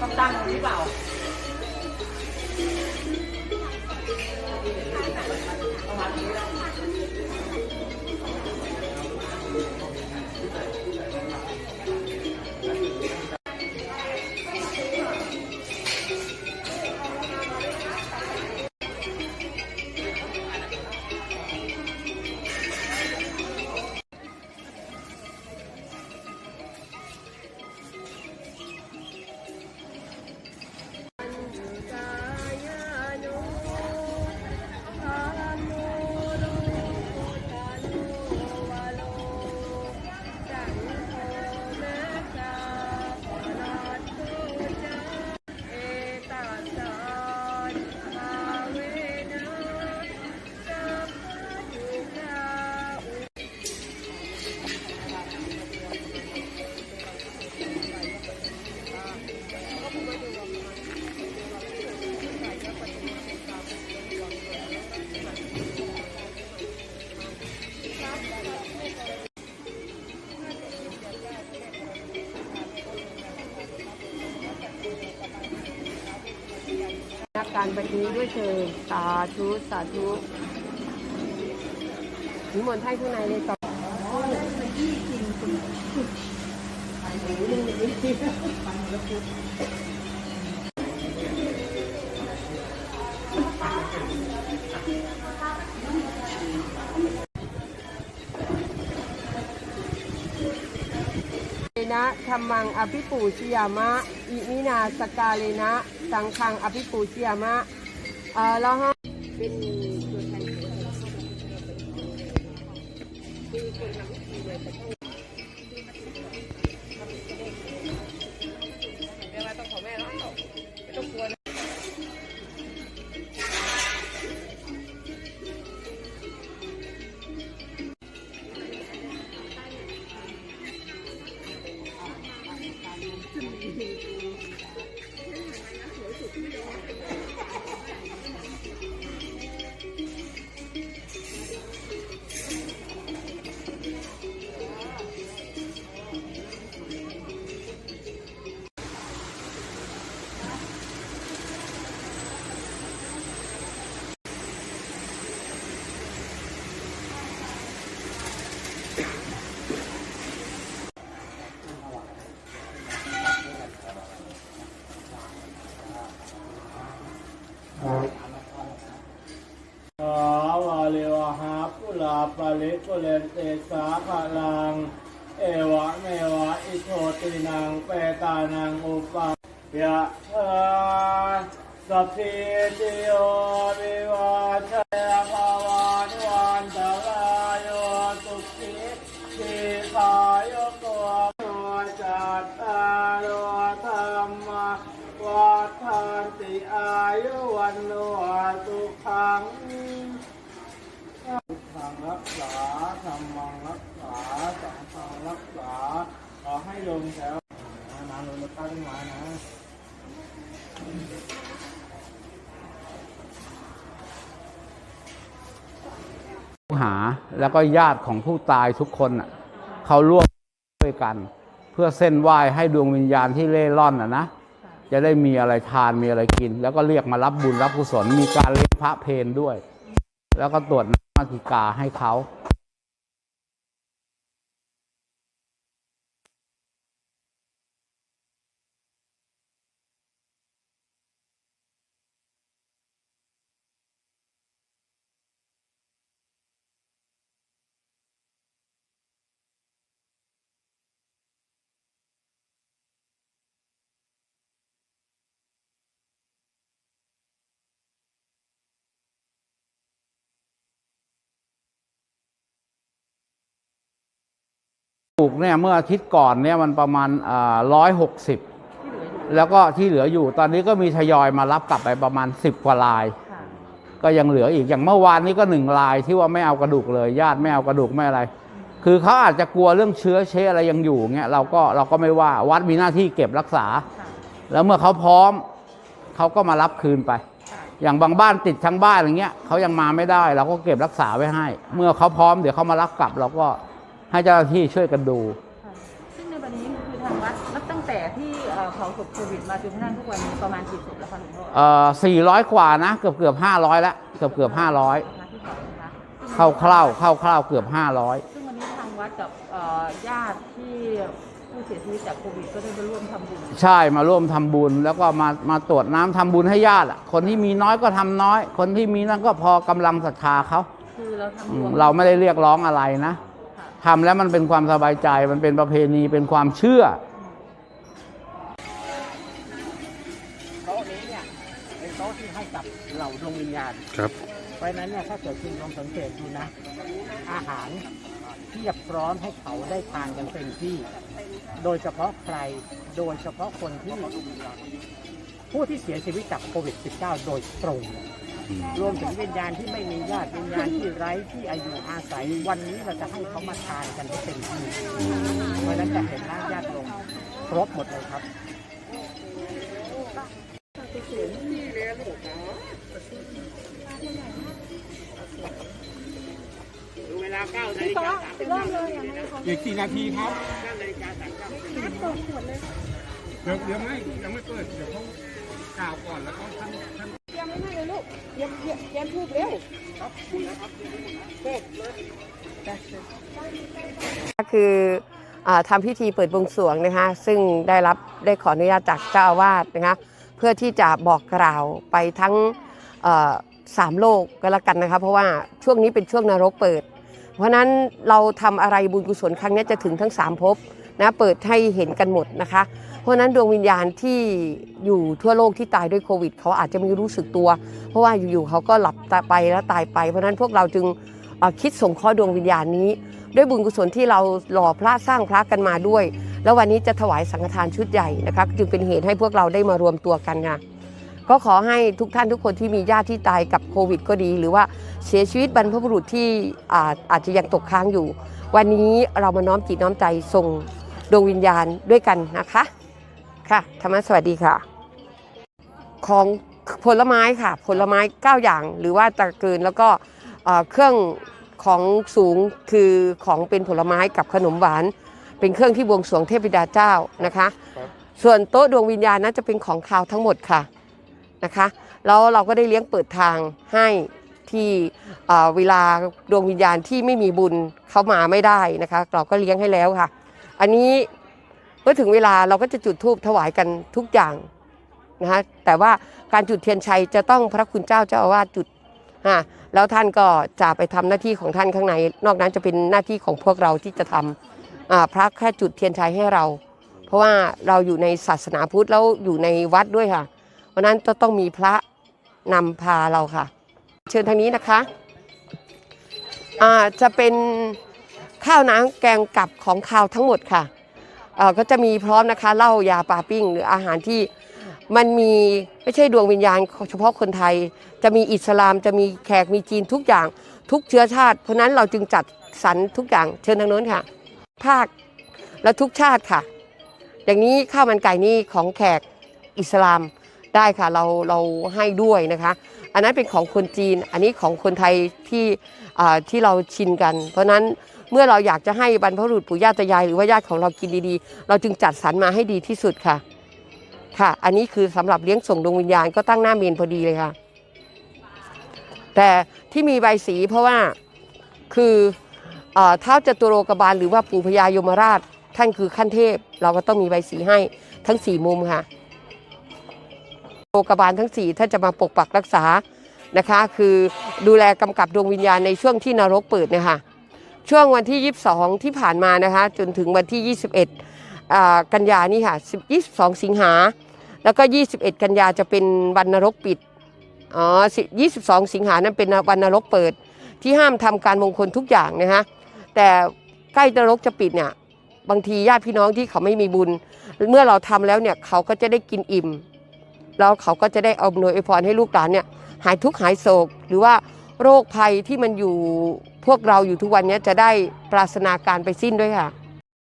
ต้องตั้งหรือเปล่า การบัดนี้ด้วยเชิญสาธุ สาธุนิมนต์ให้ผู้ในเลยต่อไปดูเรื่องนี้ นะธรรมังอภิปูชยามะ อิมินาสกาเลนะ สังฆังอภิปูชยามะเอ่อแล้วฮะเป็นตัวแทนคือคนทำพิธีเลยแต่าวาเลวหาปุลาปลิกุเลนเตสาขลัง เอวะเมวะอิโทตินังเปตานังอุปายะเธอสัพพิโยวิวาช วัฏันติอายุวันโนสุขังพุทธังรักษาธรรมังรักษาสังฆังรักษา ขอให้ลงแถวนานลงมาตั้งมานะผู้หาแล้วก็ญาติของผู้ตายทุกคนน่ะเขาร่วมด้วยกัน เพื่อเส้นไหว้ให้ดวงวิญญาณที่เล่ร่อนน่ะนะ จะได้มีอะไรทานมีอะไรกิน แล้วก็เรียกมารับบุญรับกุศลมีการเลี้ยงพระเพนด้วย แล้วก็ตรวจน้ำมาติกาให้เขา ปลูกเนี่ยเมื่ออาทิตย์ก่อนเนี่ยมันประมาณร้อยหกสิบแล้วก็ที่เหลืออยู่ตอนนี้ก็มีทยอยมารับกลับไปประมาณสิบกว่าลาย ก็ยังเหลืออีกอย่างเมื่อวานนี้ก็หนึ่งลายที่ว่าไม่เอากระดูกเลย ญาติไม่เอากระดูกไม่อะไร คือเขาอาจจะกลัวเรื่องเชื้อเชื้ออะไรยังอยู่เงี้ยเราก็เราก็ไม่ว่าวัดมีหน้าที่เก็บรักษา แล้วเมื่อเขาพร้อมเขาก็มารับคืนไป อย่างบางบ้านติดทั้งบ้านอย่างเงี้ยเขายังมาไม่ได้ เราก็เก็บรักษาไว้ให้ เมื่อเขาพร้อมเดี๋ยวเขามารับกลับเราก็ ให้เจ้าหน้าที่ช่วยกันดู ค่ะซึ่งในวันนี้คือทางวัดนับตั้งแต่ที่เอ่อเผาศพโควิดมาจนกระทั่งทุกวันนี้ประมาณกี่ศพแล้วคะหลวงพ่อเอ่อสี่ร้อยกว่านะ เกือบเกือบห้าร้อยแล้วเกือบเกือบห้าร้อยนะคะที่เผานะคะเข้าคร่าวเข้าคร่าวๆเกือบห้าร้อยซึ่งวันนี้ทางวัดกับเอ่อญาติที่ผู้เสียชีวิตจากโควิดก็ได้มาร่วมทำบุญใช่มาร่วมทำบุญแล้วก็มามาตรวจน้ำทำบุญให้ญาติอะคนที่มีน้อยก็ทำน้อย คนที่มีนั่นก็พอกำลังศรัทธาเขาคือเราทำอืรมวมเราไม่ได้เรียกร้องอะไรนะค่ะ ทำแล้วมันเป็นความสบายใจ มันเป็นประเพณีเป็นความเชื่อโต๊ะนี้เนี่ยเป็นโต๊ะที่ให้กับเหล่าดวงวิญญาณครับ เพราะฉะนั้นเนี่ยถ้าเกิดคุณลองสังเกตดูนะ อาหารเทียบพร้อมให้เขาได้ทานกันเต็มที่ โดยเฉพาะใคร โดยเฉพาะคนที่ผู้ที่เสียชีวิตจากโควิด -19 โดยตรง รวมถึงวิญญาณที่ไม่มีญาติวิญญาณที่ไร้ที่อายุอาศัย วันนี้เราจะให้เขามาทานกันให้เต็มที่เพราะฉะนั้นจะเห็นร่างญาติโยมครบหมดเลยครับดูเวลา9นาฬิกา30อีก4นาทีครับ9นาฬิกา30นาทีเดี๋ยวเดี๋ยวไม่ยังไม่เปิดเดี๋ยวเขากล่าวก่อนแล้วก็ท่านท่าน ก็คืออาทำพิธีเปิดบวงสรวงนะคะ ซึ่งได้รับได้ขออนุญาตจากเจ้าอาวาสนะคะ เพื่อที่จะบอกกล่าวไปทั้งสามโลกก็แล้วกันนะคะ เพราะว่าช่วงนี้เป็นช่วงนรกเปิด เพราะฉะนั้นเราทำอะไรบุญกุศลครั้งนี้จะถึงทั้งสามภพ นะเปิดให้เห็นกันหมดนะคะ เพราะนั้นดวงวิญญาณที่อยู่ทั่วโลกที่ตายด้วยโควิด เขาอาจจะไม่รู้สึกตัว เพราะว่าอยู่ๆเขาก็หลับตาไปแล้วตายไป เพราะนั้นพวกเราจึงคิดส่งข้อดวงวิญญาณนี้ ด้วยบุญกุศลที่เราหล่อพระสร้างพระกันมาด้วย แล้ววันนี้จะถวายสังฆทานชุดใหญ่นะคะจึงเป็นเหตุให้พวกเราได้มารวมตัวกันค่ะก็ขอให้ทุกท่านทุกคนที่มีญาติที่ตายกับโควิด ก็ดี หรือว่าเสียชีวิตบรรพบุรุษที่อาอาจจะยังตกค้างอยู่ วันนี้เรามาน้อมจิตน้อมใจส่ง ดวงวิญญาณด้วยกันนะคะ ค่ะธรรมะสวัสดีค่ะ ของผลไม้ค่ะ ผลไม้ 9 อย่างหรือว่าตะเกินแล้วก็เอ่อเครื่องของสูงคือของเป็นผลไม้กับขนมหวาน เป็นเครื่องที่บวงสรวงเทพบิดาเจ้านะคะ ส่วนโต๊ะดวงวิญญาณนั้นจะเป็นของคาวทั้งหมดค่ะนะคะแล้วเราก็ได้เลี้ยงเปิดทางให้ที่เอ่อเวลาดวงวิญญาณที่ไม่มีบุญเข้ามาไม่ได้นะคะ เราก็เลี้ยงให้แล้วค่ะ อันนี้เมื่อถึงเวลาเราก็จะจุดธูปถวายกันทุกอย่างนะคะแต่ว่าการจุดเทียนชัยจะต้องพระคุณเจ้าเจ้าอาวาสจุดอ่าแล้วท่านก็จะไปทำหน้าที่ของท่านข้างใน นอกนั้นจะเป็นหน้าที่ของพวกเราที่จะทำอ่าพระแค่จุดเทียนชัยให้เรา เพราะว่าเราอยู่ในศาสนาพุทธแล้วอยู่ในวัดด้วยค่ะ เพราะนั้นจะต้องมีพระนำพาเราค่ะ เชิญทางนี้นะคะอ่าจะเป็น ข้าวน้ำแกงกับของข้าวทั้งหมดค่ะเอ่อก็จะมีพร้อมนะคะเหล้ายาปลาปิ้ง หรืออาหารที่มันมีไม่ใช่ดวงวิญญาณเฉพาะคนไทย จะมีอิสลามจะมีแขกมีจีนทุกอย่าง ทุกเชื้อชาติ เพราะนั้นเราจึงจัดสรรทุกอย่างเชิญทางโน้นค่ะ ภาคและทุกชาติค่ะ อย่างนี้ข้าวมันไก่นี่ของแขกอิสลามได้ค่ะเราเราให้ด้วยนะคะ อันนั้นเป็นของคนจีน อันนี้ของคนไทยที่อ่าที่เราชินกัน เพราะนั้น เมื่อเราอยากจะให้บรรพบุรุษปู่ย่าตายายหรือว่าญาติของเรากินดีๆ เราจึงจัดสรรมาให้ดีที่สุดค่ะ ค่ะ อันนี้คือสำหรับเลี้ยงส่งดวงวิญญาณก็ตั้งหน้าเมนพอดีเลยค่ะ แต่ที่มีใบสีเพราะว่าคือเอ่อเท้าจตุโลกบาลหรือว่าปู่พญายมราช ท่านคือขั้นเทพ เราก็ต้องมีใบสีให้ทั้งสี่มุมค่ะโลกบาลทั้งสี่ท่านจะมาปกปักรักษานะคะ คือดูแลกำกับดวงวิญญาณในช่วงที่นรกเปิดเนะคะ ช่วงวันที่ 22 ที่ผ่านมานะคะ จนถึงวันที่ 21อ่ากันยานี่ค่ะ22 สิงหา แล้วก็ 21 กันยาจะเป็นวันนรกปิดอ๋อ22 สิงหานั้นเป็นวันนรกเปิด ที่ห้ามทำการมงคลทุกอย่างนะคะแต่ใกล้นรกจะปิดเนี่ยบางทีญาติพี่น้องที่เขาไม่มีบุญ เมื่อเราทำแล้วเนี่ยเขาก็จะได้กินอิ่ม แล้วเขาก็จะได้เอาหน่วยอวยพรให้ลูกหลานเนี่ยหายทุกข์หายโศก หรือว่าโรคภัยที่มันอยู่ พวกเราอยู่ทุกวันนี้จะได้ปราศนาการไปสิ้นด้วยค่ะ